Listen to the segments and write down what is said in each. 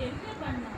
也热干了。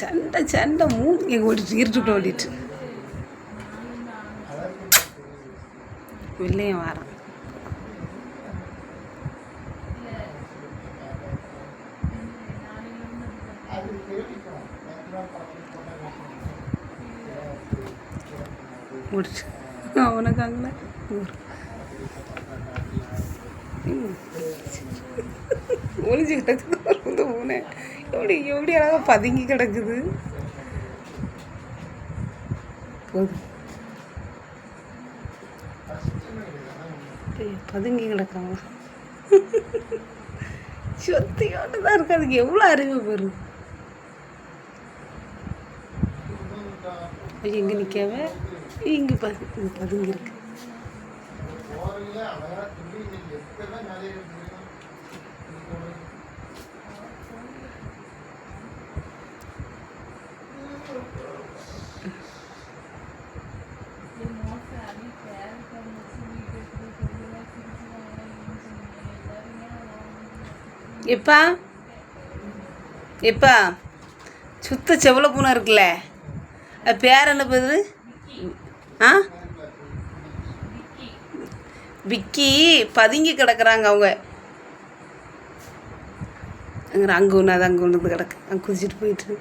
சண்டை சண்டை மூணு ஓடிட்டு இருட்டுட்டு ஓடிட்டு. வெளியும் வரான். முடிச்சு. அவனுக்கு அங்கே ஒளிஞ்சு கிடக்குது பூனை எப்படி எப்படி அழகாக பதுங்கி கிடக்குது? போதும் பதுங்கி கிடக்காம சொத்தியோட்டு தான் இருக்கு அதுக்கு எவ்வளோ அறிவு பெறுது எங்கே நிற்காம இங்கே பது பதுங்கியிருக்கு. எப்பா? எப்பா? சுத்த செவ்வளோ பூனை இருக்குல்ல. அது பேர் என்ன பேர் ஆ? விக்கி பதுங்கி கிடக்குறாங்க அவங்க. அங்கே அங்கே ஒன்று அது அங்கே ஒன்று கிடக்கு. அங்கே குதிச்சிட்டு போயிட்டு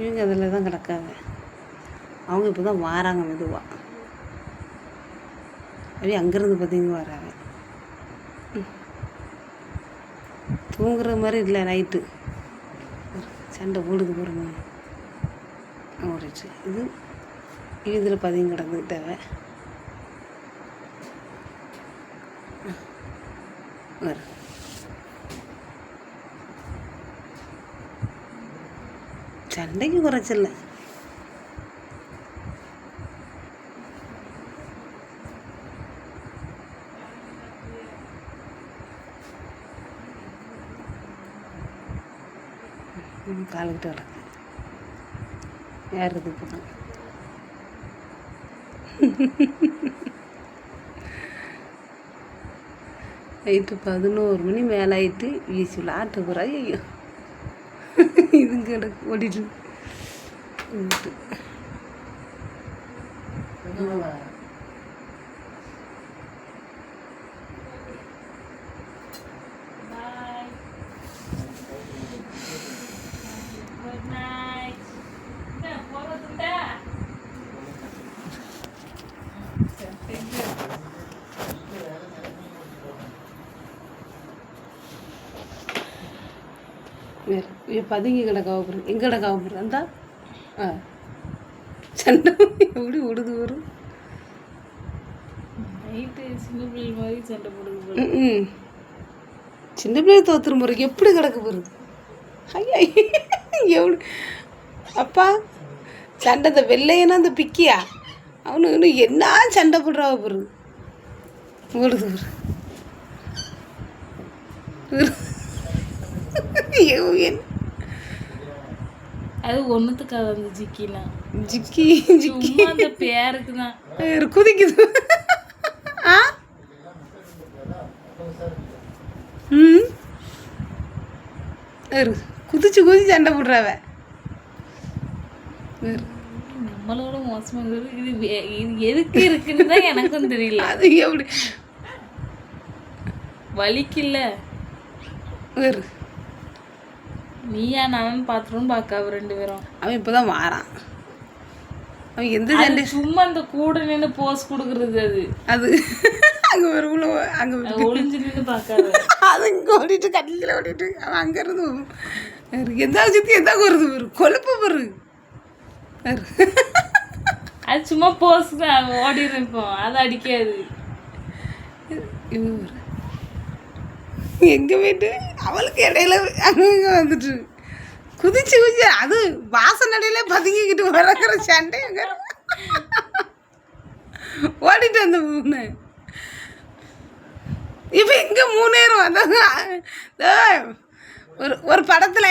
இவங்க அதில் தான் கிடக்காங்க. அவங்க இப்போ தான் வாராங்க மெதுவாக அப்படியே அங்கேருந்து பார்த்தீங்க வராங்க. தூங்குற மாதிரி இல்லை நைட்டு. சண்டை போடுது பாருங்க. ஓடிச்சு இது இதில் பதியம் கிடந்துக்கிட்டாவ வரும் சண்டைக்கு குறைச்சில்ல. காலுக்கிட்ட கிடக்கு ஏறுறது இப்போ தான் நைட்டு பதினோரு மணி மேலே ஆயிட்டு வீசி விளாட்டு போகிறாய் ஐயோ இதுங்க கிடக்கு ஓடிட்டு வேறு பதுங்கி கிடக்காவ எங்கே கிடக்காவ அந்த ஆ. சண்டை எப்படி ஓடுது வரும் சின்ன பிள்ளை மாதிரி சண்டை போடுது போல. ம் சின்ன பிள்ளைய தோத்துரும் போகிறக்கு எப்படி கிடக்க போகிறது ஐயா எவ்வளோ அப்பா சண்டை இந்த வெள்ளையனா அந்த பிக்கியா? அவனு இன்னும் என்ன சண்டை போடுறாவ போகிறது என்ன அது ஒண்ணுத்துக்காக அந்த ஜிக்கிலாம் ஜிக்கி ஜிக்கி. அந்த பேருக்கு தான். குதிக்குது. ஆ? ம்? குதிச்சு குதிச்சு சண்டை போடுறாவ. நம்மளோட மோசமா இருக்குது. இது இது எதுக்கு இருக்குன்னு தான் எனக்கும் தெரியல. அது எப்படி? வலிக்குல்ல. நீயா நானும் பாத்துறோம் பாக்காவ ரெண்டு பேரும். அவன் இப்போ தான் வாரான். அவன் எந்த சண்டை சும்மா அந்த கூட நின்னு போஸ் கொடுக்கறது அது. அது. அங்கே ஒரு உள்ள அங்கே ஒளிஞ்சு நின்னு பாக்காத. அது இங்கே ஓடிட்டு கட்டில ஓடிட்டு அவன் அங்கேருந்து வேறு எந்த விஷயத்தையும் எந்த வருது வேறு கொழுப்பு வரு வேறு. அது சும்மா போஸ் தான் ஓடி இருப்போம் அது அடிக்காது. இவன் எங்கள் எங்கே போயிட்டு அவளுக்கு இடையில அங்கே வந்துட்டு குதிச்சு குதிச்சு அது வாசனடையில பதுங்கிக்கிட்டு வரக்கிற சண்டை அங்கே. ஓடிட்டு அந்த மூணு இப்போ எங்கே மூணேரும் அதாங்க ஒரு ஒரு படத்தில்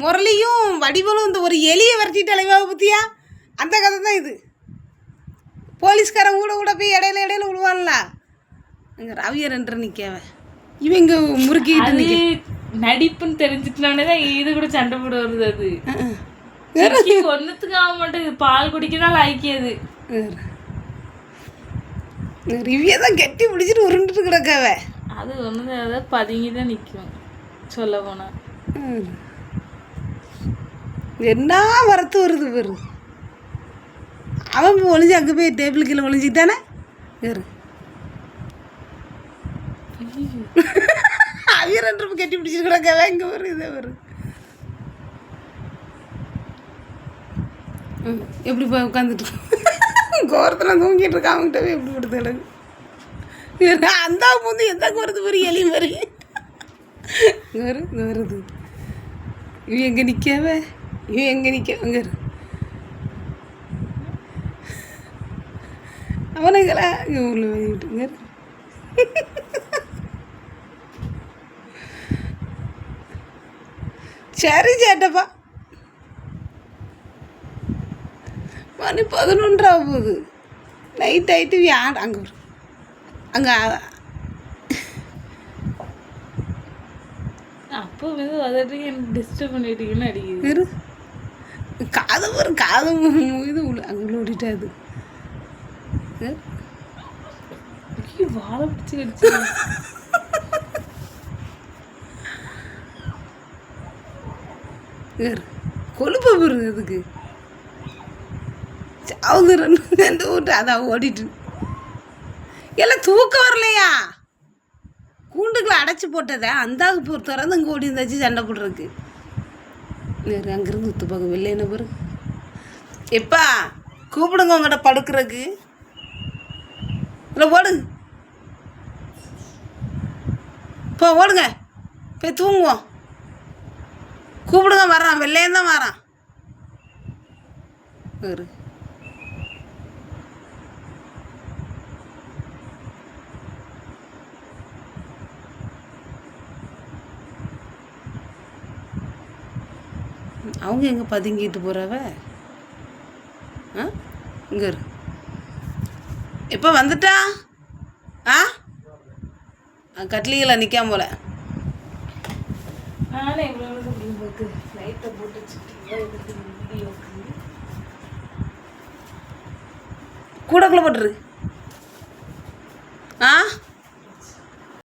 முரளியும் வடிவலும் இந்த ஒரு எலியை விரட்டிட்டு அலைவாவை பற்றியா அந்த கதை தான் இது. போலீஸ்காரன் கூட கூட போய் இடையில இடையில விழுவான்ல. அங்கே ரவியர் என்று நிற்கவ இவன் இங்கே முறுக்கிட்டு நிற்க நடிப்புன்னு தெரிஞ்சுக்கலானே தான் இது கூட சண்டை போட வருது அது. ஒன்னுத்துக்கு ஆக மாட்டேங்குது. பால் குடிக்கதான் லாய்க்கியது ரிவியை தான் கெட்டி பிடிச்சிட்டு உருண்டுட்டு கிடக்கவ. அது ஒன்று அதை பதுங்கி தான் நிற்கும் சொல்ல போனா. ம். என்ன வரத்து வருது பாரு. அவன் போய் ஒளிஞ்சு அங்கே போய் டேபிள் கீழே ஒளிஞ்சிக்கிட்டானே. வேறு. ரூபாய் கட்டி பிடிச்சிட்டு கிடக்கவே இங்கே வரும் இதே ம், எப்படி போய் உட்காந்துட்டு கோரத்தில் தூங்கிட்டு இருக்கான் அவங்ககிட்ட போய் எப்படி கிடக்கு அந்த முந்து எந்த கோரத்து பெரிய எலி மாதிரி? இங்கே வருது இவன் எங்கே நிற்காவ இவன் எங்கே நிற்க அங்கே இரு அவனுங்களா? இங்கே உள்ள விட்டு இங்கே இரு. சரி சேட்டப்பா. மணி பதினொன்றா போகுது. நைட் ஆகிட்டு யார் அங்கே அங்கே அப்போ வந்து எனக்கு டிஸ்டர்ப் பண்ணிட்டீங்கன்னு அடிக்குது. காது ஒரு காது இது அங்கே உள்ள ஓடிட்டா அது இரு. ஐயோ, வாழை பிடிச்சி கடிச்சு இரு. கொழுப்பு போடுறது அதுக்கு சாவுது ரெண்டு ரெண்டு விட்டு அதான் ஓடிட்டு. எல்லாம் தூக்கம் வரலையா? கூண்டுக்குள்ள அடைச்சி போட்டதை அந்தாக்கு போ திறந்து இங்கே ஓடி இருந்தாச்சு சண்டை போடுறதுக்கு. வேறு அங்கேருந்து உத்து பார்க்க வெளில என்ன பாரு. எப்பா கூப்பிடுங்க உங்கள்கிட்ட படுக்கிறதுக்கு. இல்லை ஓடுங்க போ ஓடுங்க. போய் தூங்குவோம். கூப்பிடுங்க வர்றான் வெள்ளையன் தான் வரான். இரு. அவங்க எங்கே பதுங்கிட்டு போகிறவ ஆ? இங்கே இரு. எப்போ வந்துட்டா? ஆ? கட்லிகளை நிற்காம போல. நானே எவ்வளோ முடியும் போது லைட்டை போட்டு வச்சுக்கிட்டீங்களா இதுக்கு வீடியோக்கு கூடக்குள்ளே போட்டுரு. ஆ?